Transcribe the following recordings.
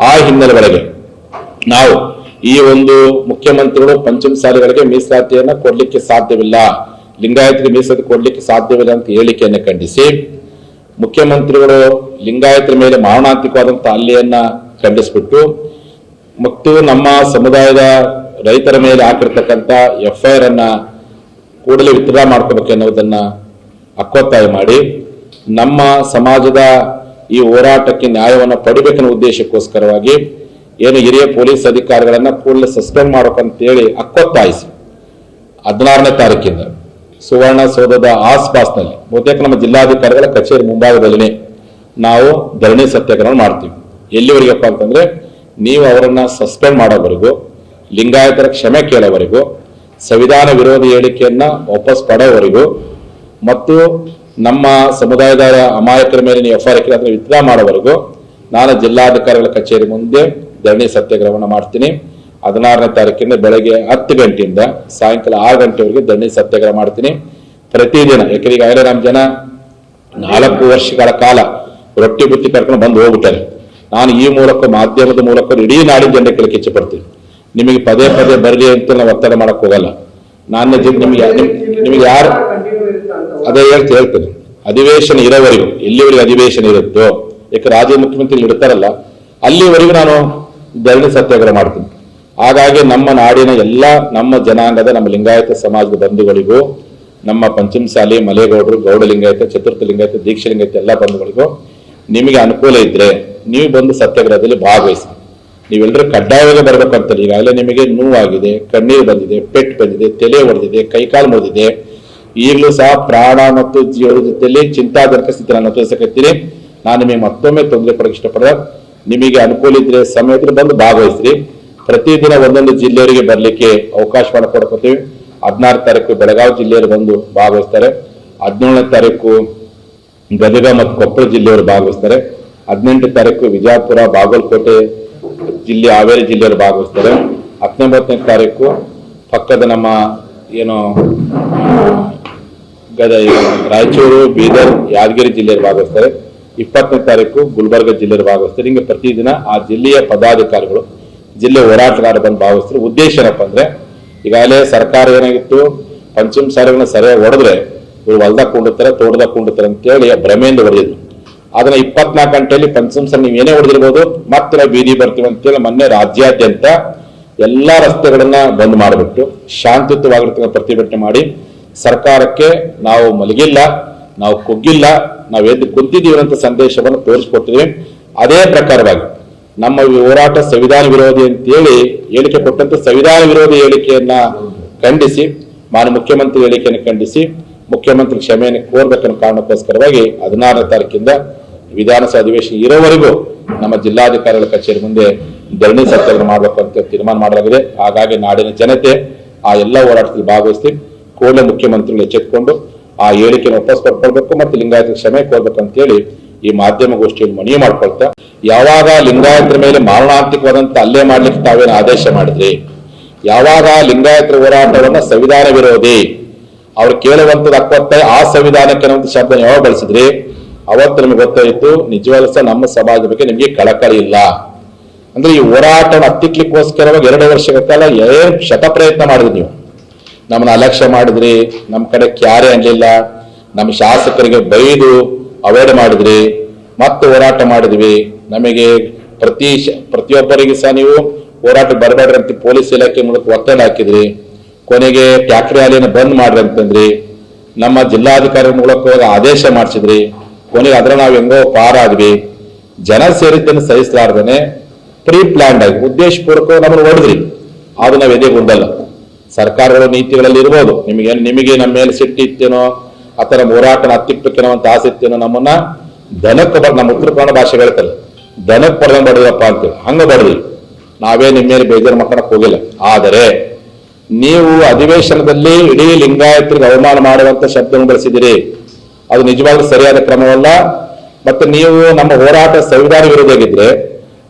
ಆ ಹಿನ್ನೆಲೆ ಒಳಗೆ ನಾವು ಈ ಒಂದು ಮುಖ್ಯಮಂತ್ರಿಗಳು ಪಂಚಮಸಾಲಿಗಳಿಗೆ ಮೀಸಲಾತಿಯನ್ನ ಕೊಡ್ಲಿಕ್ಕೆ ಸಾಧ್ಯವಿಲ್ಲ. ಲಿಂಗಾಯತರಿಗೆ ಮೀಸಲಾತಿ ಕೊಡ್ಲಿಕ್ಕೆ ಸಾಧ್ಯವಿಲ್ಲ ಅಂತ ಹೇಳಿಕೆಯನ್ನು ಖಂಡಿಸಿ. ಮುಖ್ಯಮಂತ್ರಿಗಳು ಲಿಂಗಾಯತರ ಮೇಲೆ ಮಾರಣಾಂತಿಕವಾದಂತಹ ಹಲ್ಲೆಯನ್ನ ಖಂಡಿಸ್ಬಿಟ್ಟು ಮತ್ತು ನಮ್ಮ ಸಮುದಾಯದ ರೈತರ ಮೇಲೆ ಹಾಕಿರ್ತಕ್ಕಂಥ ಎಫ್ಐಆರ್ ಅನ್ನ ಕೂಡಲೇ ವಿತ್ಡ್ರಾ ಅನ್ನೋದನ್ನ ಅಕ್ಕೊತ್ತಾಯ ಮಾಡಿ ನಮ್ಮ ಸಮಾಜದ ಈ ಹೋರಾಟಕ್ಕೆ ನ್ಯಾಯವನ್ನು ಪಡಿಬೇಕನ್ನೋ ಉದ್ದೇಶಕ್ಕೋಸ್ಕರವಾಗಿ ಏನು ಹಿರಿಯ ಪೊಲೀಸ್ ಅಧಿಕಾರಿಗಳನ್ನ ಕೂಡಲೇ ಸಸ್ಪೆಂಡ್ ಮಾಡ್ಬೇಕಂತೇಳಿ ಅಕ್ಕೊತ್ತಾಯಿಸಿ. ಹದಿನಾರನೇ ತಾರೀಕಿಂದ ಸುವರ್ಣ ಸೌಧದ ಆಸ್ಪಾಸ್ನಲ್ಲಿ ಬಹುತೇಕ ನಮ್ಮ ಜಿಲ್ಲಾಧಿಕಾರಿಗಳ ಕಚೇರಿ ಮುಂಭಾಗದಲ್ಲಿನೇ ನಾವು ಧರಣಿ ಸತ್ಯಾಗ್ರಹ ಮಾಡ್ತೀವಿ. ಎಲ್ಲಿವರೆಗಪ್ಪ ಅಂತಂದ್ರೆ ನೀವು ಅವರನ್ನ ಸಸ್ಪೆಂಡ್ ಮಾಡೋವರೆಗೂ, ಲಿಂಗಾಯತರ ಕ್ಷಮೆ ಕೇಳೋವರೆಗೂ, ಸಂವಿಧಾನ ವಿರೋಧಿ ಹೇಳಿಕೆಯನ್ನ ವಾಪಸ್ ಪಡೋವರೆಗೂ ಮತ್ತು ನಮ್ಮ ಸಮುದಾಯದ ಅಮಾಯಕರ ಮೇಲೆ ನೀವು ಎಫ್ ಐ ಆರ್ ಅದನ್ನು ವಿತ್ಡ್ರಾ ಮಾಡೋವರೆಗೂ ನಾನು ಜಿಲ್ಲಾಧಿಕಾರಿಗಳ ಕಚೇರಿ ಮುಂದೆ ಧರಣಿ ಸತ್ಯಾಗ್ರಹವನ್ನು ಮಾಡ್ತೀನಿ. ಹದಿನಾರನೇ ತಾರೀಕಿಂದ ಬೆಳಗ್ಗೆ ಹತ್ತು ಗಂಟೆಯಿಂದ ಸಾಯಂಕಾಲ ಆರು ಗಂಟೆವರೆಗೆ ಧರಣಿ ಸತ್ಯಾಗ್ರಹ ಮಾಡ್ತೀನಿ. ಪ್ರತಿದಿನ ಯಾಕಂದ್ರೆ ಈಗಾಗಲೇ ನಮ್ಮ ಜನ ನಾಲ್ಕು ವರ್ಷಗಳ ಕಾಲ ರೊಟ್ಟಿ ಬುತ್ತಿ ಕರ್ಕೊಂಡು ಬಂದು ಹೋಗ್ಬಿಟ್ಟಾರೆ. ನಾನು ಈ ಮೂಲಕ, ಮಾಧ್ಯಮದ ಮೂಲಕ ಇಡೀ ನಾಡಿನ ಜನರಿಗೆ ಕೇಳಕ್ಕೆ ಪಡ್ತೀನಿ ನಿಮಗೆ ಪದೇ ಪದೇ ಬರಲಿ ಅಂತ ನಾವು ಒತ್ತಡ ಮಾಡಕ್ ಹೋಗಲ್ಲ. ನಾನು ನಿಮಗೆ ನಿಮಗೆ ಯಾರು ಅದೇ ಹೇಳ್ತಿ ಹೇಳ್ತೇನೆ. ಅಧಿವೇಶನ ಇರೋವರೆಗೂ, ಎಲ್ಲಿವರೆಗೆ ಅಧಿವೇಶನ ಇರುತ್ತೋ, ಯಾಕೆ ರಾಜ್ಯ ಮುಖ್ಯಮಂತ್ರಿ ಇಡ್ತಾರಲ್ಲ ಅಲ್ಲಿವರೆಗೂ ನಾನು ಧರಣಿ ಸತ್ಯಾಗ್ರಹ ಮಾಡ್ತೀನಿ. ಹಾಗಾಗಿ ನಮ್ಮ ನಾಡಿನ ಎಲ್ಲ ನಮ್ಮ ಜನಾಂಗದ, ನಮ್ಮ ಲಿಂಗಾಯತ ಸಮಾಜದ ಬಂಧುಗಳಿಗೂ, ನಮ್ಮ ಪಂಚಮಸಾಲಿ, ಮಲೆಗೌಡರು ಗೌಡ ಲಿಂಗಾಯತ ಚತುರ್ಥ ಲಿಂಗಾಯತ ದೀಕ್ಷ ಲಿಂಗಾಯತ ಎಲ್ಲ ಬಂಧುಗಳಿಗೂ ನಿಮಗೆ ಅನುಕೂಲ ಇದ್ರೆ ನೀವು ಬಂದು ಸತ್ಯಾಗ್ರಹದಲ್ಲಿ ಭಾಗವಹಿಸಿ. ನೀವೆಲ್ಲರೂ ಕಡ್ಡಾಯವಾಗಿ ಬರಬೇಕು ಅಂತ ಈಗಾಗಲೇ ನಿಮಗೆ ನೋವಾಗಿದೆ, ಕಣ್ಣೀರು ಬಂದಿದೆ, ಪೆಟ್ಟು ಬಂದಿದೆ, ತಲೆ ಹೊಡೆದಿದೆ ಕೈಕಾಲು ಮುರಿದಿದೆ. ಈಗಲೂ ಸಹ ಪ್ರಾಣ ಮತ್ತು ಜೀವದ ಜೊತೆಯಲ್ಲಿ ಚಿಂತಾಜನಕ ಸ್ಥಿತಿ ನಾನು ನಾನು ನಿಮಗೆ ಮತ್ತೊಮ್ಮೆ ತೊಂದರೆ ಕೊಡಕ್ಕೆ ಇಷ್ಟಪಡ ನಿಮಗೆ ಅನುಕೂಲ ಇದ್ರೆ, ಸಮಯ ಇದ್ರೆ ಬಂದು ಭಾಗವಹಿಸ್ರಿ. ಪ್ರತಿದಿನ ಒಂದೊಂದು ಜಿಲ್ಲೆಯವರಿಗೆ ಬರಲಿಕ್ಕೆ ಅವಕಾಶ ಮಾಡಿಕೊಡ್ಕೊತೀವಿ ಹದಿನಾರು ತಾರೀಕು ಬೆಳಗಾವಿ ಜಿಲ್ಲೆಯವರು ಬಂದು ಭಾಗವಹಿಸ್ತಾರೆ. ಹದಿನೇಳನೇ ತಾರೀಕು ಗದಗ ಮತ್ತು ಕೊಪ್ಪಳ ಜಿಲ್ಲೆಯವರು ಭಾಗವಹಿಸ್ತಾರೆ. ಹದಿನೆಂಟು ತಾರೀಕು ವಿಜಯಪುರ ಬಾಗಲಕೋಟೆ ಜಿಲ್ಲೆ, ಹಾವೇರಿ ಜಿಲ್ಲೆಯವರು ಭಾಗವಹಿಸ್ತಾರೆ. ಹತ್ತೊಂಬತ್ತನೇ ತಾರೀಕು ಪಕ್ಕದ ನಮ್ಮ, ಏನು ಗದ ರಾಯಚೂರು, ಬೀದರ್, ಯಾದಗಿರಿ ಜಿಲ್ಲೆಯಲ್ಲಿ ಭಾಗವಹಿಸ್ತಾರೆ. ಇಪ್ಪತ್ತನೇ ತಾರೀಕು ಗುಲ್ಬರ್ಗ ಜಿಲ್ಲೆಯಲ್ಲಿ ಭಾಗವಹಿಸ್ತಾರೆ. ಹಿಂಗೆ ಪ್ರತಿದಿನ ಆ ಜಿಲ್ಲೆಯ ಪದಾಧಿಕಾರಿಗಳು, ಜಿಲ್ಲೆ ಹೋರಾಟಗಾರ ಬಂದು ಭಾಗವಹಿಸ್ತಾರೆ. ಉದ್ದೇಶ ಏನಪ್ಪ ಅಂದ್ರೆ, ಈಗಾಗಲೇ ಸರ್ಕಾರ ಏನಾಗಿತ್ತು? ಪಂಚಮ ಸಾರಿಗಳನ್ನ ಸರಿಯಾಗಿ ಹೊಡೆದ್ರೆ ಇವ್ರು ಹೊಲ್ದಾಗ ಕುಂಡುತ್ತಾರೆ ತೋಟದಾಗ ಕೊಂಡಿರ್ತಾರೆ ಅಂತೇಳಿ ಭ್ರಮೆಯಿಂದ ಹೊಡೆದಿದ್ರು ಅದನ್ನ ಇಪ್ಪತ್ನಾಲ್ಕು ಗಂಟೆಯಲ್ಲಿ ಪಂಚಮ ಸರ್ ನೀವು ಏನೇ ಹೊಡೆದಿರ್ಬೋದು ಮತ್ತೆ ನಾವು ಬೀದಿ ಬರ್ತೀವಿ ಅಂತೇಳಿ ಮೊನ್ನೆ ರಾಜ್ಯಾದ್ಯಂತ ಎಲ್ಲಾ ರಸ್ತೆಗಳನ್ನ ಬಂದ್ ಮಾಡಿಬಿಟ್ಟು ಶಾಂತಿಯುತವಾಗಿರ್ತಕ್ಕಂಥ ಪ್ರತಿಭಟನೆ ಮಾಡಿ ಸರ್ಕಾರಕ್ಕೆ ನಾವು ಮಲಗಿಲ್ಲ, ನಾವು ಕುಗ್ಗಿಲ್ಲ, ನಾವು ಎದ್ದು ಕುಂತಿದ್ದೀವಿ ಅಂತ ಸಂದೇಶವನ್ನು ತೋರಿಸ್ಕೊಟ್ಟಿದ್ವಿ ಅದೇ ಪ್ರಕಾರವಾಗಿ ನಮ್ಮ ಹೋರಾಟ ಸಂವಿಧಾನ ವಿರೋಧಿ ಅಂತೇಳಿ ಹೇಳಿಕೆ ಕೊಟ್ಟಂತ ಸಂವಿಧಾನ ವಿರೋಧಿ ಹೇಳಿಕೆಯನ್ನ ಖಂಡಿಸಿ, ಮಾನ್ಯ ಮುಖ್ಯಮಂತ್ರಿ ಹೇಳಿಕೆಯನ್ನು ಖಂಡಿಸಿ, ಮುಖ್ಯಮಂತ್ರಿ ಕ್ಷಮೆಯನ್ನು ಕೋರ್ಬೇಕನ್ನೋ ಕಾರಣಕ್ಕೋಸ್ಕರವಾಗಿ ಹದಿನಾರನೇ ತಾರೀಕಿಂದ ವಿಧಾನಸಭಾ ಅಧಿವೇಶನ ಇರೋವರೆಗೂ ನಮ್ಮ ಜಿಲ್ಲಾಧಿಕಾರಿಗಳ ಕಚೇರಿ ಮುಂದೆ ಧರಣಿ ಸತ್ಯಾಗ್ರಹ ಮಾಡಬೇಕು ಅಂತ ತೀರ್ಮಾನ ಮಾಡಲಾಗಿದೆ. ಹಾಗಾಗಿ ನಾಡಿನ ಜನತೆ ಆ ಎಲ್ಲ ಹೋರಾಟದಲ್ಲಿ ಭಾಗವಹಿಸಿ ಕೂಡಲೇ ಮುಖ್ಯಮಂತ್ರಿಗಳು ಎಚ್ಚೆತ್ತುಕೊಂಡು ಆ ಹೇಳಿಕೆಯನ್ನು ವಾಪಸ್ ಪಡ್ಕೊಳ್ಬೇಕು ಮತ್ತು ಲಿಂಗಾಯತ ಕ್ಷಮೆ ಕೋರ್ಬೇಕು ಅಂತೇಳಿ ಈ ಮಾಧ್ಯಮ ಗೋಷ್ಠಿಯಲ್ಲಿ ಮನವಿ ಮಾಡ್ಕೊಳ್ತಾ, ಯಾವಾಗ ಲಿಂಗಾಯತರ ಮೇಲೆ ಮಾರಣಾಂತಿಕವಾದಂತ ಅಲ್ಲೇ ಮಾಡ್ಲಿಕ್ಕೆ ತಾವೇನು ಆದೇಶ ಮಾಡಿದ್ರಿ? ಯಾವಾಗ ಲಿಂಗಾಯತರ ಹೋರಾಟವನ್ನ ಸಂವಿಧಾನ ವಿರೋಧಿ? ಅವ್ರು ಕೇಳುವಂತದ್ದು ಹಕ್ಕೊತ್ತಾಯ ಆ ಸಂವಿಧಾನಕ್ಕೆ ಅನ್ನುವಂಥ ಶಬ್ದ ಯಾವಾಗ ಬಳಸಿದ್ರಿ? ಅವತ್ತು ನಮ್ಗೆ ಗೊತ್ತಾಯಿತು, ನಿಜವಾಗ್ಲೂ ಸಹ ನಮ್ಮ ಸಮಾಜದ ಬಗ್ಗೆ ನಿಮಗೆ ಕಳಕಳಿ ಇಲ್ಲ. ಅಂದ್ರೆ ಈ ಹೋರಾಟವನ್ನು ಹತ್ತಿಕ್ಲಿಕ್ಕೋಸ್ಕರವಾಗಿ ಎರಡು ವರ್ಷಗಳ ಕಾಲ ಏನ್ ಶತ ಪ್ರಯತ್ನ ಮಾಡಿದ್ರಿ ನೀವು? ನಮ್ಮನ್ನ ಅಲಕ್ಷ್ಯ ಮಾಡಿದ್ರಿ ನಮ್ಮ ಕಡೆ ಕ್ಯಾರೆ ಅನ್ಲಿಲ್ಲ ನಮ್ಮ ಶಾಸಕರಿಗೆ ಬೈದು ಅವಾಯ್ಡ್ ಮಾಡಿದ್ರಿ, ಮತ್ತೆ ಹೋರಾಟ ಮಾಡಿದ್ವಿ. ನಮಗೆ ಪ್ರತಿ ಪ್ರತಿಯೊಬ್ಬರಿಗೆ ಸಹ ನೀವು ಹೋರಾಟ ಬರಬೇಡ್ರಿ ಅಂತ ಪೊಲೀಸ್ ಇಲಾಖೆ ಮೂಲಕ ಒತ್ತಡ ಹಾಕಿದ್ರಿ. ಕೊನೆಗೆ ಟ್ಯಾಕ್ಟ್ರಿ ಹಾಲಿನ ಬಂದ್ ಮಾಡ್ರಿ ಅಂತಂದ್ರಿ. ನಮ್ಮ ಜಿಲ್ಲಾಧಿಕಾರಿ ಮೂಲಕ ಆದೇಶ ಮಾಡಿಸಿದ್ರಿ. ಕೊನೆಗೆ ಅದ್ರ ನಾವು ಹೆಂಗೋ ಪಾರಾದ್ವಿ ಜನ ಸೇರಿದ್ದನ್ನು ಸಹಿಸಲಾರ್ದನೆ ಪ್ರೀ ಪ್ಲಾನ್ಡ್ ಆಗಿ ಉದ್ದೇಶಪೂರ್ವಕ ನಮ್ಮನ್ನು ಹೊಡೆದ್ರಿ. ಅದು ನಾವು ಎದೆಗುಂದಲ್ಲ ಸರ್ಕಾರಗಳ ನೀತಿಗಳಲ್ಲಿ ಇರ್ಬೋದು. ನಿಮಗೆ ನಿಮಗೆ ನಮ್ಮ ಮೇಲೆ ಸಿಟ್ಟಿತ್ತೇನೋ ಆ ಥರ ಹೋರಾಟನ ಹತ್ತಿಕ್ಕಬೇಕೇನೋ ಅಂತ ಆಸೆ ಇತ್ತೇನೋ ನಮ್ಮನ್ನ, ದನಕ್ಕೆ ಬರ್ ನಮ್ಮ ಉತ್ತರ ಕನ್ನಡ ಭಾಷೆ ಹೇಳ್ತಾರೆ. ದನಕ್ಕೆ ಬರ್ದಂಗೆ ಬಡದಪ್ಪ ಅಂತೇಳಿ ಹಂಗ ಬಡ್ದಿ ನಾವೇ ನಿಮ್ಮ ಮೇಲೆ ಬೇಜಾರು ಮಾಡ್ಕೊಳಕ್ ಹೋಗಿಲ್ಲ. ಆದರೆ ನೀವು ಅಧಿವೇಶನದಲ್ಲಿ ಇಡೀ ಲಿಂಗಾಯತರಿಗೆ ಅವಮಾನ ಮಾಡುವಂತ ಶಬ್ದವನ್ನು ಬಳಸಿದಿರಿ ಅದು ನಿಜವಾಗ್ಲೂ ಸರಿಯಾದ ಕ್ರಮವಲ್ಲ. ಮತ್ತೆ ನೀವು ನಮ್ಮ ಹೋರಾಟ ಸಂವಿಧಾನ ವಿರೋಧಿಯಾಗಿದ್ರೆ,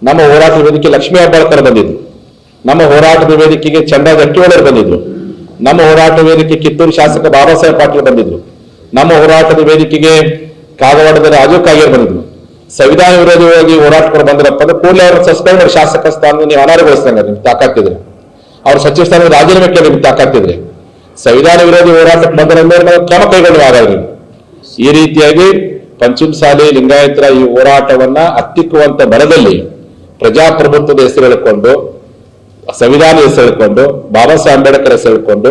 ನಮ್ಮ ಹೋರಾಟ ವೇದಿಕೆ ಲಕ್ಷ್ಮೀ ಹೆಬ್ಬಾಳ್ಕರ್ ಬಂದಿದ್ರು ನಮ್ಮ ಹೋರಾಟದ ವೇದಿಕೆಗೆ ಚಂದ್ರ ಗಟ್ಟಿವಾಳರು ಬಂದಿದ್ರು. ನಮ್ಮ ಹೋರಾಟ ವೇದಿಕೆ ಕಿತ್ತೂರು ಶಾಸಕ ಬಾಬಾ ಸಾಹೇಬ್ ಪಾಟೀಲ್ ಬಂದಿದ್ರು. ನಮ್ಮ ಹೋರಾಟದ ವೇದಿಕೆಗೆ ಕಾಗವಾಡದ ರಾಜು ಕಾಗೇರ್ ಬಂದಿದ್ರು. ಸಂವಿಧಾನ ವಿರೋಧವಾಗಿ ಹೋರಾಟಗಳು ಬಂದಿರಪ್ಪ ಅಂದ್ರೆ ಕೂಡಲೇ ಅವ್ರ ಸಸ್ಪೆಂಡ್ ಶಾಸಕ ಸ್ಥಾನ ನೀವು ಅನರ್ಹಗೊಳಿಸ್ತಂಗ ನಿಮ್ಗೆ ತಾಕಾಗ್ತಿದ್ರೆ ಅವ್ರ ಸಚಿವ ಸ್ಥಾನ ರಾಜೀನಾಮೆ ಕೇಳಿ ನಿಮ್ಗೆ ತಾಕಾಗ್ತಿದ್ರೆ ಸಂವಿಧಾನ ವಿರೋಧಿ ಹೋರಾಟಕ್ಕೆ ಬಂದ್ರೆ ನಾವು ಕ್ರಮ ಕೈಗೊಳ್ಳುವಾಗ ಈ ರೀತಿಯಾಗಿ ಪಂಚಮಸಾಲಿ ಲಿಂಗಾಯತರ ಈ ಹೋರಾಟವನ್ನ ಹತ್ತಿಕ್ಕುವಂತ ಬರದಲ್ಲಿ ಪ್ರಜಾಪ್ರಭುತ್ವದ ಹೆಸರು ಹೇಳಿಕೊಂಡು ಸಂವಿಧಾನ ಹೆಸರಿಕೊಂಡು ಬಾಬಾ ಸಾಹೇಬ್ ಅಂಬೇಡ್ಕರ್ ಹೆಸರಿಕೊಂಡು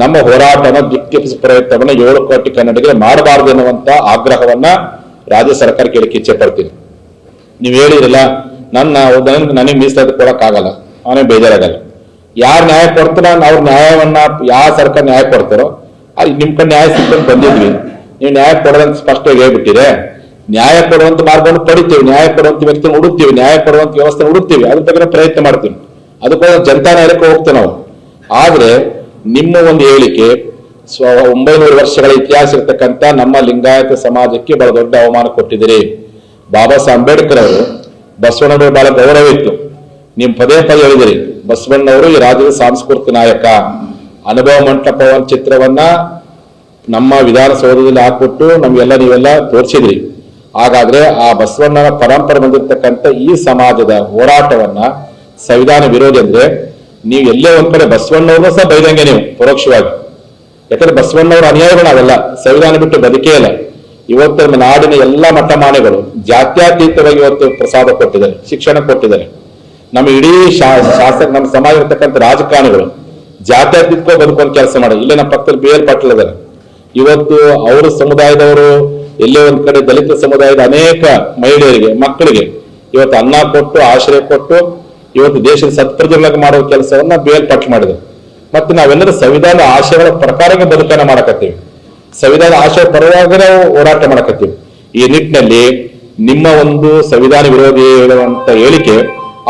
ನಮ್ಮ ಹೋರಾಟನ ದಿಕ್ಕಿ ಪ್ರಯತ್ನವನ್ನ ಏಳು ಕೋಟಿ ಕನ್ನಡಿಗರು ಮಾಡಬಾರದು ಎನ್ನುವಂತ ಆಗ್ರಹವನ್ನ ರಾಜ್ಯ ಸರ್ಕಾರ ಕೇಳಿ ಇಚ್ಛೆ ಪಡ್ತೀನಿ. ನೀವು ಹೇಳಿರಲ್ಲ ನನ್ನ ನನಗೆ ಮೀಸಲಾತಿ ಕೊಡೋಕ್ಕಾಗಲ್ಲ ಅವನೇ ಬೇಜಾರಾಗಲ್ಲ. ಯಾರು ನ್ಯಾಯ ಕೊಡ್ತಾರ ಅವ್ರ ನ್ಯಾಯವನ್ನ ಯಾವ ಸರ್ಕಾರ ನ್ಯಾಯ ಕೊಡ್ತಾರೋ, ಅಲ್ಲಿ ನಿಮ್ ಕಡೆ ನ್ಯಾಯ ಸಿಕ್ಕಂತ ಬಂದಿದ್ವಿ. ನೀವು ನ್ಯಾಯ ಕೊಡೋದಂತ ಸ್ಪಷ್ಟವಾಗಿ ಹೇಳ್ಬಿಟ್ಟಿದೆ. ನ್ಯಾಯ ಕೊಡುವಂತ ಮಾರ್ಗವನ್ನು ಪಡಿತೀವಿ, ನ್ಯಾಯ ಕೊಡುವಂತ ವ್ಯಕ್ತಿ ಹುಡುಕ್ತೀವಿ, ನ್ಯಾಯ ಕೊಡುವಂತ ವ್ಯವಸ್ಥೆ ಹುಡುಕ್ತೀವಿ ಅದ್ರ ಪ್ರಯತ್ನ ಮಾಡ್ತೀವಿ. ಅದಕ್ಕೋಸ್ಕರ ಜನತಾ ನಾಯಕ ಹೋಗ್ತೇವೆ ನಾವು. ಆದ್ರೆ ನಿಮ್ಮ ಒಂದು ಹೇಳಿಕೆ ಸ್ವ ಒಂಬೈನೂರು ವರ್ಷಗಳ ಇತಿಹಾಸ ಇರತಕ್ಕಂಥ ನಮ್ಮ ಲಿಂಗಾಯತ ಸಮಾಜಕ್ಕೆ ಬಹಳ ದೊಡ್ಡ ಅವಮಾನ ಕೊಟ್ಟಿದ್ದೀರಿ. ಬಾಬಾ ಸಾಹೇಬ್ ಅಂಬೇಡ್ಕರ್ ಅವರು ಬಸವಣ್ಣ ಬಹಳ ಗೌರವ ಇತ್ತು. ನೀವು ಪದೇ ಪದೇ ಹೇಳಿದಿರಿ ಬಸವಣ್ಣವರು ಈ ರಾಜ್ಯದ ಸಾಂಸ್ಕೃತಿಕ ನಾಯಕ. ಅನುಭವ ಮಂಟಪ ಒಂದ್ ಚಿತ್ರವನ್ನ ನಮ್ಮ ವಿಧಾನಸೌಧದಲ್ಲಿ ಹಾಕ್ಬಿಟ್ಟು ನಮ್ಗೆಲ್ಲ ನೀವೆಲ್ಲ ತೋರಿಸಿದ್ರಿ. ಹಾಗಾದ್ರೆ ಆ ಬಸವಣ್ಣನ ಪರಂಪರೆ ಬಂದಿರತಕ್ಕಂಥ ಈ ಸಮಾಜದ ಹೋರಾಟವನ್ನ ಸಂವಿಧಾನ ವಿರೋಧಿ ಅಂದ್ರೆ ನೀವು ಎಲ್ಲೇ ಒಂದ್ ಕಡೆ ಬಸವಣ್ಣವ್ರನ್ನ ಸಹ ಬೈದಂಗೆ ನೀವು, ಪರೋಕ್ಷವಾಗಿ. ಯಾಕಂದ್ರೆ ಬಸವಣ್ಣವ್ರ ಅನುಯಾಯಿಗಳು ಸಂವಿಧಾನ ಬಿಟ್ಟು ಬದುಕೇ ಇಲ್ಲ. ಇವತ್ತು ನಮ್ಮ ನಾಡಿನ ಎಲ್ಲ ಮಟ್ಟಮಾನೆಗಳು ಜಾತ್ಯತೀತವಾಗಿ ಇವತ್ತು ಪ್ರಸಾದ ಕೊಟ್ಟಿದ್ದಾರೆ, ಶಿಕ್ಷಣ ಕೊಟ್ಟಿದ್ದಾರೆ. ನಮ್ಮ ಇಡೀ ಶಾಸಕ, ನಮ್ಮ ಸಮಾಜ ಇರ್ತಕ್ಕಂಥ ರಾಜಕಾರಣಿಗಳು ಜಾತ್ಯಾತೀತ ಬದುಕೊಂಡು ಕೆಲಸ ಮಾಡೋದು ಇಲ್ಲೇ ನಮ್ಮ ಪಕ್ಕದಲ್ಲಿ ಬಿ ಎಲ್ ಪಾಟೀಲ್ ಇದ್ದಾರೆ ಇವತ್ತು ಅವರ ಸಮುದಾಯದವರು ಎಲ್ಲೇ ಒಂದ್ ಕಡೆ ದಲಿತ ಸಮುದಾಯದ ಅನೇಕ ಮಹಿಳೆಯರಿಗೆ, ಮಕ್ಕಳಿಗೆ ಇವತ್ತು ಅನ್ನ ಕೊಟ್ಟು, ಆಶ್ರಯ ಕೊಟ್ಟು ಇವತ್ತು ದೇಶದ ಸತ್ಪ್ರಜೆಗಳಾಗಿ ಮಾಡುವ ಕೆಲಸವನ್ನ ಬಿ ಪಟ್ಟು ಮಾಡಿದ್ರು. ಮತ್ತೆ ನಾವೆಲ್ಲರೂ ಸಂವಿಧಾನ ಆಶಯಗಳ ಪ್ರಕಾರಕ್ಕೆ ಬದುಕನ್ನ ಮಾಡಕತ್ತೀವಿ. ಸಂವಿಧಾನ ಆಶಯ ಪರವಾಗಿ ನಾವು ಹೋರಾಟ ಮಾಡಕತ್ತೀವಿ. ಈ ನಿಟ್ಟಿನಲ್ಲಿ ನಿಮ್ಮ ಒಂದು ಸಂವಿಧಾನ ವಿರೋಧಿ ಹೇಳುವಂತ ಹೇಳಿಕೆ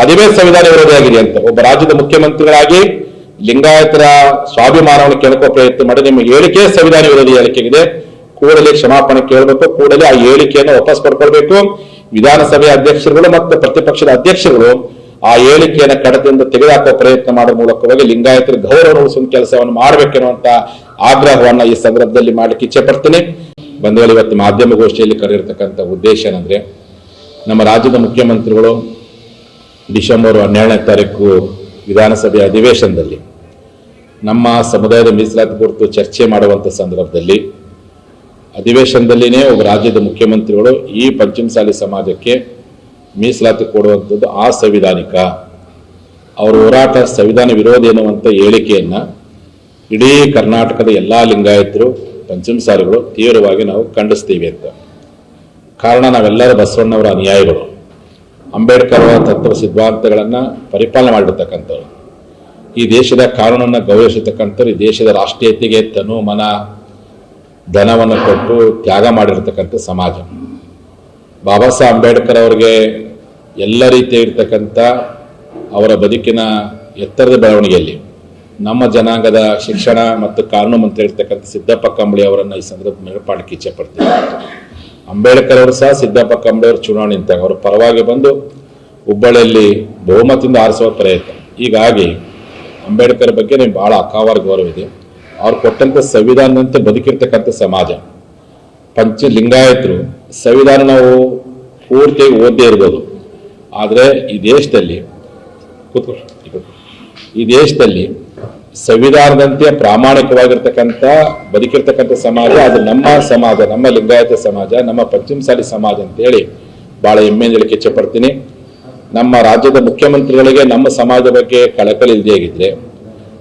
ಅದುವೇ ಸಂವಿಧಾನ ವಿರೋಧಿ ಆಗಿದೆ ಅಂತ. ಒಬ್ಬ ರಾಜ್ಯದ ಮುಖ್ಯಮಂತ್ರಿಗಳಾಗಿ ಲಿಂಗಾಯತರ ಸ್ವಾಭಿಮಾನವನ್ನು ಕೆಣಕುವ ಪ್ರಯತ್ನ ಮಾಡಿ ನಿಮ್ಮ ಹೇಳಿಕೆ ಸಂವಿಧಾನ ವಿರೋಧಿ ಹೇಳಿಕೆಗಿದೆ. ಕೂಡಲೇ ಕ್ಷಮಾಪಣೆ ಕೇಳಬೇಕು, ಕೂಡಲೇ ಆ ಹೇಳಿಕೆಯನ್ನು ವಾಪಸ್ ಪಡ್ಕೊಳ್ಬೇಕು. ವಿಧಾನಸಭೆ ಅಧ್ಯಕ್ಷರುಗಳು ಮತ್ತು ಪ್ರತಿಪಕ್ಷದ ಅಧ್ಯಕ್ಷರುಗಳು ಆ ಹೇಳಿಕೆಯನ್ನು ಕಡತದಿಂದ ತೆಗೆದುಹಾಕುವ ಪ್ರಯತ್ನ ಮಾಡುವ ಮೂಲಕವಾಗಿ ಲಿಂಗಾಯತರ ಗೌರವ ಉಳಿಸುವ ಕೆಲಸವನ್ನು ಮಾಡಬೇಕೆನ್ನುವಂತ ಆಗ್ರಹವನ್ನ ಈ ಸಂದರ್ಭದಲ್ಲಿ ಮಾಡ್ಲಿಕ್ಕೆ ಇಚ್ಛೆ ಪಡ್ತೇನೆ. ಬಂಧುಗಳು, ಇವತ್ತು ಮಾಧ್ಯಮಗೋಷ್ಠಿಯಲ್ಲಿ ಕರೆಯಿರ್ತಕ್ಕಂಥ ಉದ್ದೇಶ ಏನಂದ್ರೆ, ನಮ್ಮ ರಾಜ್ಯದ ಮುಖ್ಯಮಂತ್ರಿಗಳು ಡಿಸೆಂಬರ್ ಹನ್ನೆರಡನೇ ತಾರೀಕು ವಿಧಾನಸಭೆ ಅಧಿವೇಶನದಲ್ಲಿ ನಮ್ಮ ಸಮುದಾಯದ ಮೀಸಲಾತಿ ಕುರಿತು ಚರ್ಚೆ ಮಾಡುವಂತ ಸಂದರ್ಭದಲ್ಲಿ, ಅಧಿವೇಶನದಲ್ಲಿನೇ ಒಬ್ಬ ರಾಜ್ಯದ ಮುಖ್ಯಮಂತ್ರಿಗಳು ಈ ಪಂಚಮಸಾಲಿ ಸಮಾಜಕ್ಕೆ ಮೀಸಲಾತಿ ಕೊಡುವಂಥದ್ದು ಸಂವಿಧಾನಿಕ. ಅವರ ಹೋರಾಟ ಸಂವಿಧಾನ ವಿರೋಧಿ ಎನ್ನುವಂಥ ಹೇಳಿಕೆಯನ್ನು ಇಡೀ ಕರ್ನಾಟಕದ ಎಲ್ಲ ಲಿಂಗಾಯತರು, ಪಂಚಮಸಾಲಿಗಳು ತೀವ್ರವಾಗಿ ನಾವು ಖಂಡಿಸ್ತೀವಿ ಅಂತ. ಕಾರಣ ನಾವೆಲ್ಲರೂ ಬಸವಣ್ಣವರ ಅನುಯಾಯಿಗಳು. ಅಂಬೇಡ್ಕರ್ ಅವರ ತತ್ವ ಸಿದ್ಧಾಂತಗಳನ್ನು ಪರಿಪಾಲನೆ ಮಾಡಿರ್ತಕ್ಕಂಥವ್ರು. ಈ ದೇಶದ ಕಾನೂನನ್ನು ಗೌರವಿಸತಕ್ಕಂಥವ್ರು ಈ ದೇಶದ ರಾಷ್ಟ್ರೀಯತೆಗೆ ತನು ಮನ, ಧನವನ್ನು ಕೊಟ್ಟು ತ್ಯಾಗ ಮಾಡಿರ್ತಕ್ಕಂಥ ಸಮಾಜ. ಬಾಬಾ ಸಾಹೇಬ್ ಅಂಬೇಡ್ಕರ್ ಅವರಿಗೆ ಎಲ್ಲ ರೀತಿಯ ಇರ್ತಕ್ಕಂಥ ಅವರ ಬದುಕಿನ ಎತ್ತರದ ಬೆಳವಣಿಗೆಯಲ್ಲಿ ನಮ್ಮ ಜನಾಂಗದ ಶಿಕ್ಷಣ ಮತ್ತು ಕಾನೂನು ಮಂತ್ರಿ ಇರ್ತಕ್ಕಂಥ ಸಿದ್ದಪ್ಪ ಕಂಬಳಿ ಅವರನ್ನು ಈ ಸಂದರ್ಭ ಮೇಲೆ ಇಚ್ಛೆ ಪಡ್ತೀವಿ ಅಂಬೇಡ್ಕರ್ ಅವರು ಸಹ ಸಿದ್ದಪ್ಪ ಕಂಬಳಿ ಅವರು ಚುನಾವಣೆ ನಿಂತಾಗ ಅವರು ಪರವಾಗಿ ಬಂದು ಹುಬ್ಬಳ್ಳಿಯಲ್ಲಿ ಬಹುಮತದಿಂದ ಆರಿಸುವ ಪ್ರಯತ್ನ. ಹೀಗಾಗಿ ಅಂಬೇಡ್ಕರ್ ಬಗ್ಗೆ ನಿಮ್ಗೆ ಬಹಳ ಅಕಾವಾರ ಗೌರವ ಇದೆ. ಅವ್ರು ಕೊಟ್ಟಂಥ ಸಂವಿಧಾನದಂತೆ ಬದುಕಿರ್ತಕ್ಕಂಥ ಸಮಾಜ. ಪಂಚ ಲಿಂಗಾಯತರು ಸಂವಿಧಾನ ನಾವು ಪೂರ್ತಿಯಾಗಿ ಓದ್ದೇ ಇರ್ಬೋದು. ಆದರೆ ಈ ದೇಶದಲ್ಲಿ ಈ ದೇಶದಲ್ಲಿ ಸಂವಿಧಾನದಂತೆ ಪ್ರಾಮಾಣಿಕವಾಗಿರ್ತಕ್ಕಂಥ, ಬದುಕಿರ್ತಕ್ಕಂಥ ಸಮಾಜ, ಅದು ನಮ್ಮ ಸಮಾಜ, ನಮ್ಮ ಲಿಂಗಾಯತ ಸಮಾಜ, ನಮ್ಮ ಪಂಚಮಸಾಲಿ ಸಮಾಜ ಅಂತೇಳಿ ಬಹಳ ಹೆಮ್ಮೆಯಿಂದ ಇಚ್ಛೆ ಪಡ್ತೀನಿ ನಮ್ಮ ರಾಜ್ಯದ ಮುಖ್ಯಮಂತ್ರಿಗಳಿಗೆ ನಮ್ಮ ಸಮಾಜ ಬಗ್ಗೆ ಕಳಕಳಿ ಇಲ್ಲದೆ ಆಗಿದ್ರೆ,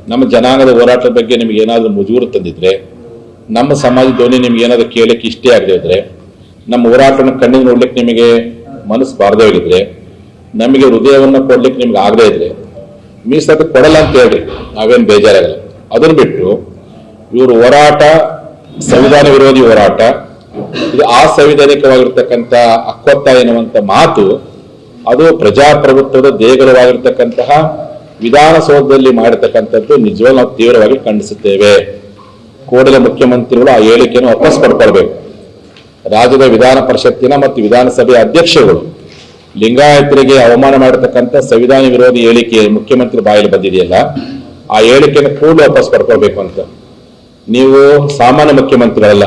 ನಮ್ಮ ಜನಾಂಗದ ಹೋರಾಟದ ಬಗ್ಗೆ ನಿಮ್ಗೆ ಏನಾದರೂ ಮುಜೂರು ತಂದಿದ್ರೆ, ನಮ್ಮ ಸಮಾಜ ಧ್ವನಿ ನಿಮ್ಗೆ ಏನಾದರೂ ಕೇಳಕ್ಕೆ ಇಷ್ಟೇ ಆಗದೆ ಇದ್ರೆ, ನಮ್ಮ ಹೋರಾಟವನ್ನು ಕಣ್ಣಿಗೆ ನೋಡ್ಲಿಕ್ಕೆ ನಿಮಗೆ ಮನಸ್ಸು ಬಾರದೇ ಹೋಗಿದ್ರೆ ನಮಗೆ ಹೃದಯವನ್ನು ಕೊಡ್ಲಿಕ್ಕೆ ನಿಮ್ಗೆ ಆಗದೇ ಇದ್ರೆ ಮೀಸಲು ಕೊಡಲ್ಲ ಅಂತ ಹೇಳಿ ನಾವೇನು ಬೇಜಾರಾಗಲ್ಲ. ಅದನ್ನು ಬಿಟ್ಟು, ಇವರು ಹೋರಾಟ, ಸಂವಿಧಾನ ವಿರೋಧಿ ಹೋರಾಟ, ಇದು ಅಸಂವಿಧಾನಿಕವಾಗಿರ್ತಕ್ಕಂಥ ಅಕ್ಕೊತ್ತ ಎನ್ನುವಂಥ ಮಾತು, ಅದು ಪ್ರಜಾಪ್ರಭುತ್ವದ ದೇಗುಲವಾಗಿರ್ತಕ್ಕಂತಹ ವಿಧಾನಸೌಧದಲ್ಲಿ ಮಾಡಿರ್ತಕ್ಕಂಥದ್ದು ನಿಜವಾಗ್ಲೂ ನಾವು ತೀವ್ರವಾಗಿ ಖಂಡಿಸುತ್ತೇವೆ. ಕೂಡಲೇ ಮುಖ್ಯಮಂತ್ರಿಗಳು ಆ ಹೇಳಿಕೆಯನ್ನು ವಾಪಸ್ ಪಡ್ಕೊಳ್ಬೇಕು. ರಾಜ್ಯದ ವಿಧಾನ ಪರಿಷತ್ತಿನ ಮತ್ತು ವಿಧಾನಸಭೆ ಅಧ್ಯಕ್ಷರುಗಳು ಲಿಂಗಾಯತರಿಗೆ ಅವಮಾನ ಮಾಡತಕ್ಕಂಥ ಸಂವಿಧಾನ ವಿರೋಧಿ ಹೇಳಿಕೆ ಮುಖ್ಯಮಂತ್ರಿ ಬಾಯಲ್ಲಿ ಬಂದಿದೆಯಲ್ಲ, ಆ ಹೇಳಿಕೆಯನ್ನು ಕೂಡ ವಾಪಸ್ ಪಡ್ಕೋಬೇಕು ಅಂತ. ನೀವು ಸಾಮಾನ್ಯ ಮುಖ್ಯಮಂತ್ರಿಗಳಲ್ಲ,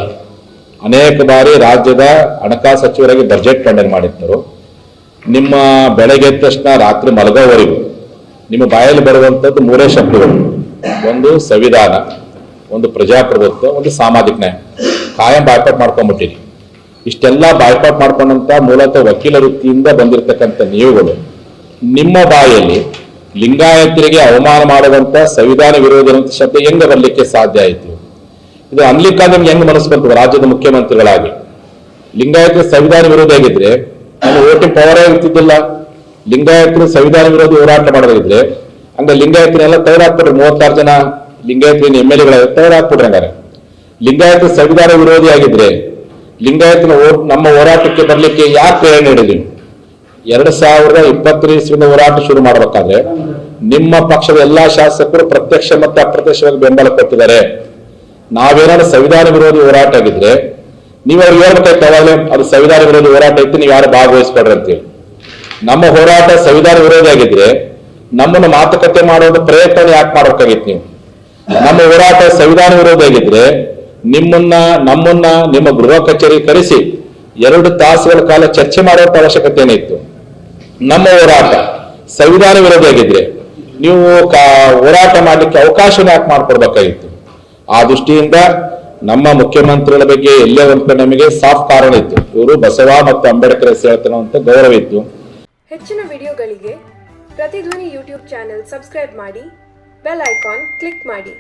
ಅನೇಕ ಬಾರಿ ರಾಜ್ಯದ ಹಣಕಾಸು ಸಚಿವರಾಗಿ ಬಜೆಟ್ ಮಂಡನೆ ಮಾಡಿದ್ದರು. ನಿಮ್ಮ ಬೆಳಗ್ಗೆ ಎದ್ದ ತಕ್ಷಣ ರಾತ್ರಿ ಮಲಗೋವರೆಗೂ ನಿಮ್ಮ ಬಾಯಲ್ಲಿ ಬರುವಂಥದ್ದು ಮೂರೇ ಶಬ್ದಗಳು. ಒಂದು ಸಂವಿಧಾನ, ಒಂದು ಪ್ರಜಾಪ್ರಭುತ್ವ, ಒಂದು ಸಾಮಾಜಿಕ ನ್ಯಾಯ. ಕಾಯಂ ಬಾಯ್ಪಾಟ್ ಮಾಡ್ಕೊಂಡ್ಬಿಟ್ಟಿರಿ ಇಷ್ಟೆಲ್ಲ ಬಾಯ್ಪಾಟ್ ಮಾಡ್ಕೊಂಡಂತ ಮೂಲತಃ ವಕೀಲ ವೃತ್ತಿಯಿಂದ ಬಂದಿರತಕ್ಕಂಥ ನೀವುಗಳು, ನಿಮ್ಮ ಬಾಯಲ್ಲಿ ಲಿಂಗಾಯತರಿಗೆ ಅವಮಾನ ಮಾಡುವಂತ ಸಂವಿಧಾನ ವಿರೋಧಿ ಶಬ್ದ ಹೆಂಗ ಬರಲಿಕ್ಕೆ ಸಾಧ್ಯ ಆಯಿತು? ಇದು ಅನ್ಲಿಕ್ಕ ನಿಮ್ಗೆ ಹೆಂಗ್ ಮನಸ್ಸು ಬಂತು ರಾಜ್ಯದ ಮುಖ್ಯಮಂತ್ರಿಗಳಾಗಿ? ಲಿಂಗಾಯತ ಸಂವಿಧಾನ ವಿರೋಧಿ ಆಗಿದ್ರೆ ನಮ್ಮ ವೋಟಿಂಗ್ ಪವರೇ ಇರ್ತಿದ್ದಿಲ್ಲ. ಲಿಂಗಾಯತರು ಸಂವಿಧಾನ ವಿರೋಧಿ ಹೋರಾಟ ಮಾಡೋದಿದ್ರೆ, ಹಂಗ ಲಿಂಗಾಯತನೆಲ್ಲ ತಯಾರಾಕ್ಬಿಡ್ರಿ ಮೂವತ್ತಾರು ಜನ ಲಿಂಗಾಯತ ಎಂ ಎಲ್ ಎಗಳ ತಯಾರಾಗ್ಬಿಟ್ರೆ ಹಂಗಾರೆ. ಲಿಂಗಾಯತ ಸಂವಿಧಾನ ವಿರೋಧಿ ಆಗಿದ್ರೆ ಲಿಂಗಾಯತನ ನಮ್ಮ ಹೋರಾಟಕ್ಕೆ ಬರ್ಲಿಕ್ಕೆ ಯಾಕೆ ಪ್ರೇರಣೆ ನೀಡಿದ್ರಿ? ಎರಡ್ ಸಾವಿರದ ಇಪ್ಪತ್ತರ ಇಸ್ವಿಯಿಂದ ಹೋರಾಟ ಶುರು ಮಾಡಬೇಕಾದ್ರೆ ನಿಮ್ಮ ಪಕ್ಷದ ಎಲ್ಲಾ ಶಾಸಕರು ಪ್ರತ್ಯಕ್ಷ ಮತ್ತು ಅಪ್ರತ್ಯಕ್ಷವಾಗಿ ಬೆಂಬಲ ಕೊಟ್ಟಿದ್ದಾರೆ. ನಾವೇನಾದ್ರು ಸಂವಿಧಾನ ವಿರೋಧಿ ಹೋರಾಟ ಆಗಿದ್ರೆ ನೀವು ಅವ್ರಿಗೆ ಹೇಳ್ಬೇಕಾಯ್ತು ಅವಾಗಲೇ ಅದು ಸಂವಿಧಾನ ವಿರೋಧಿ ಹೋರಾಟ ಇತ್ತು, ನೀವು ಯಾರು ಭಾಗವಹಿಸ್ಬೇಡ್ರಿ ಅಂತೇಳಿ ನಮ್ಮ ಹೋರಾಟ ಸಂವಿಧಾನ ವಿರೋಧಿ ಆಗಿದ್ರೆ ನಮ್ಮನ್ನು ಮಾತುಕತೆ ಮಾಡುವ ಪ್ರಯತ್ನ ಯಾಕೆ ಮಾಡ್ಬೇಕಾಗಿತ್ತು ನೀವು? ನಮ್ಮ ಹೋರಾಟ ಸಂವಿಧಾನ ವಿರೋಧಿ ಆಗಿದ್ರೆ ನಿಮ್ಮನ್ನ, ನಮ್ಮನ್ನ, ನಿಮ್ಮ ಗೃಹ ಕಚೇರಿ ಕರೆಸಿ ಎರಡು ತಾಸುಗಳ ಕಾಲ ಚರ್ಚೆ ಮಾಡುವಂತ ಅವಶ್ಯಕತೆ ಏನಿತ್ತು ನಮ್ಮ ಹೋರಾಟ ಸಂವಿಧಾನ ವಿರೋಧಿ ಆಗಿದ್ರೆ ನೀವು ಹೋರಾಟ ಮಾಡಲಿಕ್ಕೆ ಅವಕಾಶ ಯಾಕೆ ಮಾಡ್ಕೊಡ್ಬೇಕಾಗಿತ್ತು? ಆ ದೃಷ್ಟಿಯಿಂದ ನಮ್ಮ ಮುಖ್ಯಮಂತ್ರಿಗಳ ಬಗ್ಗೆ ಎಲ್ಲೇ ಒಂದು ಕಡೆ ನಮಗೆ ಸಾಫ್ ಕಾರಣ ಇತ್ತು. ಇವರು ಬಸವ ಮತ್ತು ಅಂಬೇಡ್ಕರ್ ಹೇಳ್ತಾನೆ ಅಂತ ಗೌರವ ಇತ್ತು. ಹೆಚ್ಚಿನ ವಿಡಿಯೋಗಳಿಗೆ ಪ್ರತಿಧ್ವನಿ ಯೂಟ್ಯೂಬ್ ಚಾನೆಲ್ ಸಬ್ಸ್ಕ್ರೈಬ್ ಮಾಡಿ, ಬೆಲ್ ಐಕಾನ್ ಕ್ಲಿಕ್ ಮಾಡಿ.